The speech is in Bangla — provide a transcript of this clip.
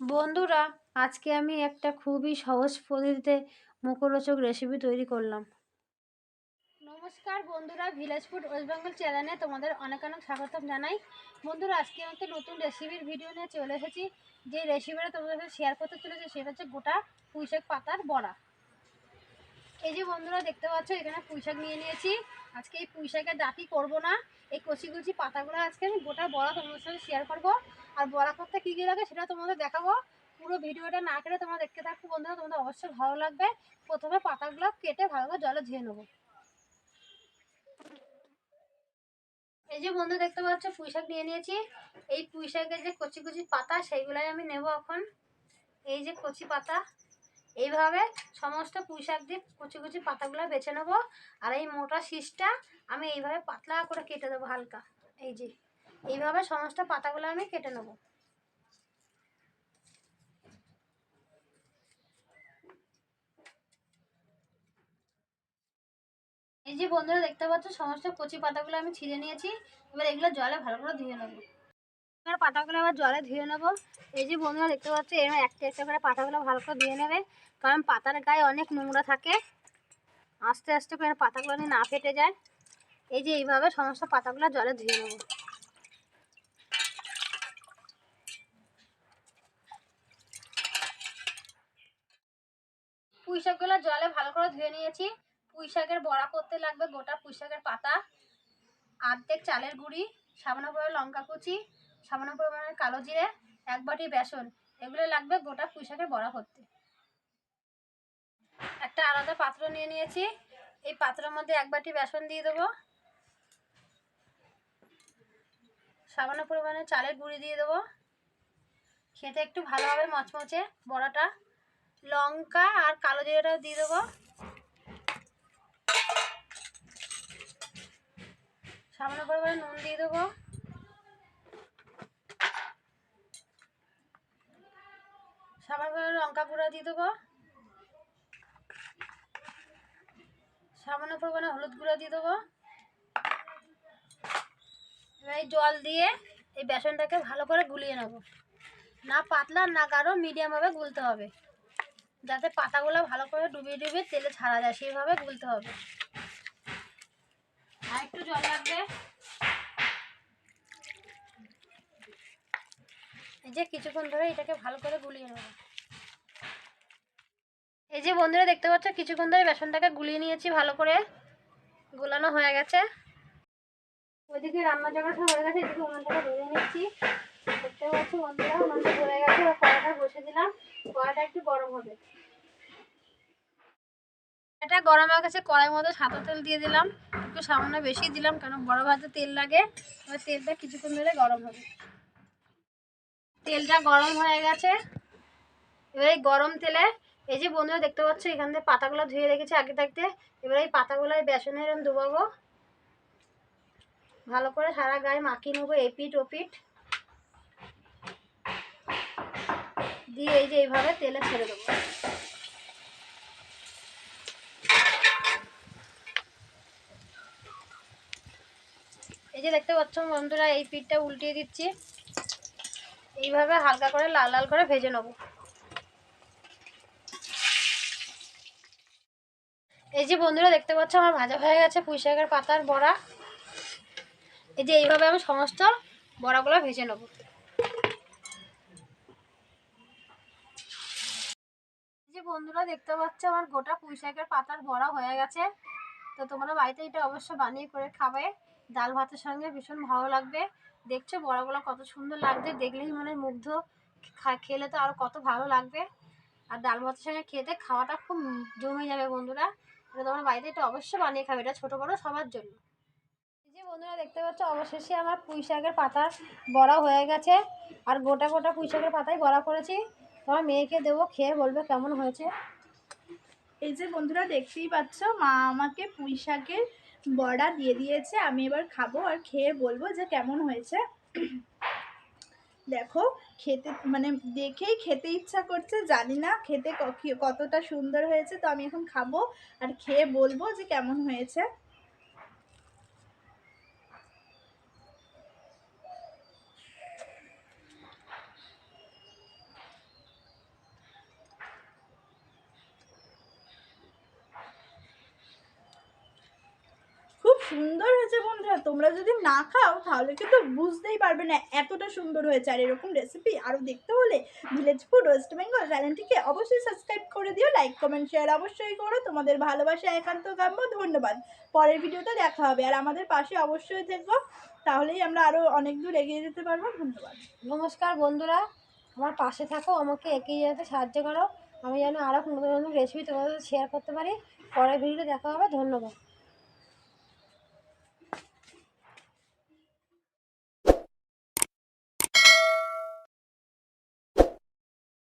বন্ধুরা, আজকে আমি একটা খুবই সহজ পদ্ধতিতে মুখরোচক রেসিপি তৈরি করলাম। নমস্কার বন্ধুরা ভিলেজ ফুড ওয়েস্ট বেঙ্গল চ্যানেলে তোমাদের অনেক অনেক স্বাগতম জানাই। বন্ধুরা, আজকে আমি একটা নতুন রেসিপির ভিডিও নিয়ে চলে এসেছি। যে রেসিপিটা তোমাদের সাথে শেয়ার করতে চলেছে, সেটা হচ্ছে গোটা পুঁইশাক পাতার বড়া। এই যে বন্ধুরা দেখতে পাচ্ছ, এখানে পুঁইশাক নিয়ে নিয়েছি। আজকে এই পুঁইশাকের ডাটি করব না। এই কচি কচি পাতাগুলো আজকে আমি গোটা বড়া তোমাদের সাথে শেয়ার করব। আর বড়া করতে কী কী লাগে সেটা তোমাদের দেখাবো। পুরো ভিডিওটা না কেটে তোমরা দেখতে থাকো বন্ধুরা, তোমাদের অবশ্যই ভালো লাগবে। প্রথমে পাতাগুলো কেটে ভালো করে জলে ধুয়ে নেব। এই যে বন্ধু দেখতে পাচ্ছ, পুঁইশাক নিয়ে নিয়েছি। এই পুঁইশাকের যে কচি কচি পাতা, সেইগুলাই আমি নেব এখন। এই যে কচি পাতা এইভাবে সমস্ত পুঁইশাক দিয়ে কুচি কুচি পাতাগুলো বেছে নেব। আর এই মোটা শীষটা আমি এইভাবে পাতলা করে কেটে দেবো হালকা। এই যে, এইভাবে সমস্ত পাতাগুলো আমি কেটে নেব। এই যে বন্ধুরা, দেখতে পাচ্ছ, সমস্ত কচি পাতাগুলো আমি ছিঁড়ে নিয়েছি। এবার এগুলো জলে ভালো করে ধুয়ে নেব। এবার পাতাগুলো আবার জলে ধুয়ে নেব। এই যে বন্ধুরা দেখতে পাচ্ছ এরকম একটা একটা করে পাতাগুলো ভালো করে ধুয়ে নেবে, কারণ পাতার গায়ে অনেক নোংরা থাকে। আস্তে আস্তে করে পাতাগুলো না ফেটে যায়। এই যে এইভাবে সমস্ত পাতাগুলো জলে ধুয়ে নেব। পুঁই শাকগুলো জলে ভালো করে ধুয়ে নিয়েছি। পুঁই শাকের বড়া করতে লাগবে গোটা পুঁই শাকের পাতা, আর্ধেক চালের গুঁড়ি, সামান্য পরিমাণে লঙ্কা কুচি সামান্য পরিমাণে কালো জিরে, এক বাটি বেসন, এগুলো লাগবে গোটা পুঁই শাকের বড়া করতে। একটা আলাদা পাত্র নিয়ে নিয়েছি। এই পাত্রের মধ্যে এক বাটি বেসন দিয়ে দেবো। সামান্য পরিমাণে চালের গুঁড়ি দিয়ে দেবো। খেতে একটু ভালো হবে মচমচে বড়াটা। লঙ্কা আর কালো জিরেটা দিয়ে দেবো। সামান্য পরিমাণে নুন দিয়ে দেবো সামান্য পরিমাণে লঙ্কা গুঁড়া দিয়ে দেবো। সামান্য পরিমাণে হলুদ গুঁড়া দিয়ে দেবো। এই জল দিয়ে এই বেসনটাকে ভালো করে গুলিয়ে নেব। না পাতলা, না গাঢ় মিডিয়ামভাবে গুলতে হবে। যাতে পাতাগুলো ভালো করে ডুবিয়ে ডুবিয়ে তেলে ছাড়া যায়, সেইভাবে গুলতে হবে। আর একটু জল লাগবে। এই যে কিছুক্ষণ ধরে এটাকে ভালো করে গুলিয়ে নেব। এই যে বন্ধুরা দেখতে পাচ্ছ, কিছুক্ষণ ধরে বেসনটাকে গুলিয়ে নিয়েছি, ভালো করে গুলানো হয়ে গেছে। ওইদিকে রান্না জোগাড় হয়ে গেছে, এদিকে উনানটাকে ধরে নিচ্ছি। দেখতে পাচ্ছি বন্ধুরা, উনানটা ধরে গেছে, এবার কড়াটা বসে দিলাম। কড়াটা একটু গরম হবে। এটা গরম হয়ে গেছে, কড়াইয়ের মধ্যে সাদা তেল দিয়ে দিলাম। একটু সামান্য বেশি দিলাম, কারণ বড় ভাতে তেল লাগে। এবার তেলটা কিছুক্ষণ ধরে গরম হবে। তেলটা গরম হয়ে গেছে। এবার এই গরম তেলে এই যে বন্ধুরা দেখতে পাচ্ছ, এখান থেকে পাতাগুলো ধুয়ে রেখেছি আগে থাকতে। এবার এই পাতাগুলো বেসনে এরম ডুবাবো ভালো করে সারা গায়ে মাখিয়ে নেব এপিট ওপিট দিয়ে এই যে এইভাবে তেলে ছেড়ে দেবো। এই যে দেখতে পাচ্ছ বন্ধুরা, এই পিঠটা উল্টিয়ে দিচ্ছি। এইভাবে হালকা করে লাল লাল করে ভেজে নেব। এই যে বন্ধুরা দেখতে পাচ্ছ, আমার ভাজা হয়ে গেছে পুঁই শাকের পাতার বড়া। এই যে এইভাবে আমি সমস্ত বড়াগুলো ভেজে নেব। যে বন্ধুরা দেখতে পাচ্ছ, আমার গোটা পুঁই শাকের পাতার বড়া হয়ে গেছে। তো তোমরা বাড়িতে এটা অবশ্যই বানিয়ে করে খাবে। ডাল ভাতের সঙ্গে ভীষণ ভালো লাগবে। দেখছ বড়াগুলো কত সুন্দর লাগছে, দেখলেই মনে মুগ্ধ। খেলে তো আরও কত ভালো লাগবে। আর ডাল ভাতের সঙ্গে খেতে খাওয়াটা খুব জমে যাবে বন্ধুরা। এটা তোমার বাড়িতে এটা অবশ্যই বানিয়ে খাবে, এটা ছোটো বড়ো সবার জন্য। যে বন্ধুরা দেখতে পাচ্ছ, অবশেষে আমার পুঁই শাকের পাতা বড়া হয়ে গেছে। আর গোটা গোটা পুঁই শাকের পাতায় বড়া করেছি। তোমার মেয়েকে দেবো, খেয়ে বলবে কেমন হয়েছে। এই যে বন্ধুরা দেখতেই পাচ্ছ, মা আমাকে পুঁই শাকের বড়া দিয়ে দিয়েছে। আমি এবার খাব আর খেয়ে বলব যে কেমন হয়েছে। দেখো, খেতে মানে দেখেই খেতে ইচ্ছা করছে, জানি না খেতে কতটা সুন্দর হয়েছে, তো আমি এখন খাব আর খেয়ে বলব যে কেমন হয়েছে। সুন্দর তোমরা যদি না খাও, তাহলে কিন্তু বুঝতেই পারবে না এতটা সুন্দর হয়েছে। আর এরকম রেসিপি আরও দেখতে হলে ভিলেজ ফুড ওয়েস্ট বেঙ্গল চ্যানেলটিকে অবশ্যই সাবস্ক্রাইব করে দিও লাইক কমেন্ট শেয়ার অবশ্যই করো। তোমাদের ভালোবাসা একান্ত কাম্য। ধন্যবাদ। পরের ভিডিওতে দেখা হবে। আর আমাদের পাশে অবশ্যই থেকো। তাহলেই আমরা আরও অনেক দূর এগিয়ে যেতে পারব। ধন্যবাদ। নমস্কার বন্ধুরা। আমার পাশে থাকো। আমাকে এগিয়ে যেতে সাহায্য করো। আমি যেন আরও নতুন নতুন রেসিপি তোমাদের শেয়ার করতে পারি। পরের ভিডিওতে দেখা হবে। ধন্যবাদ।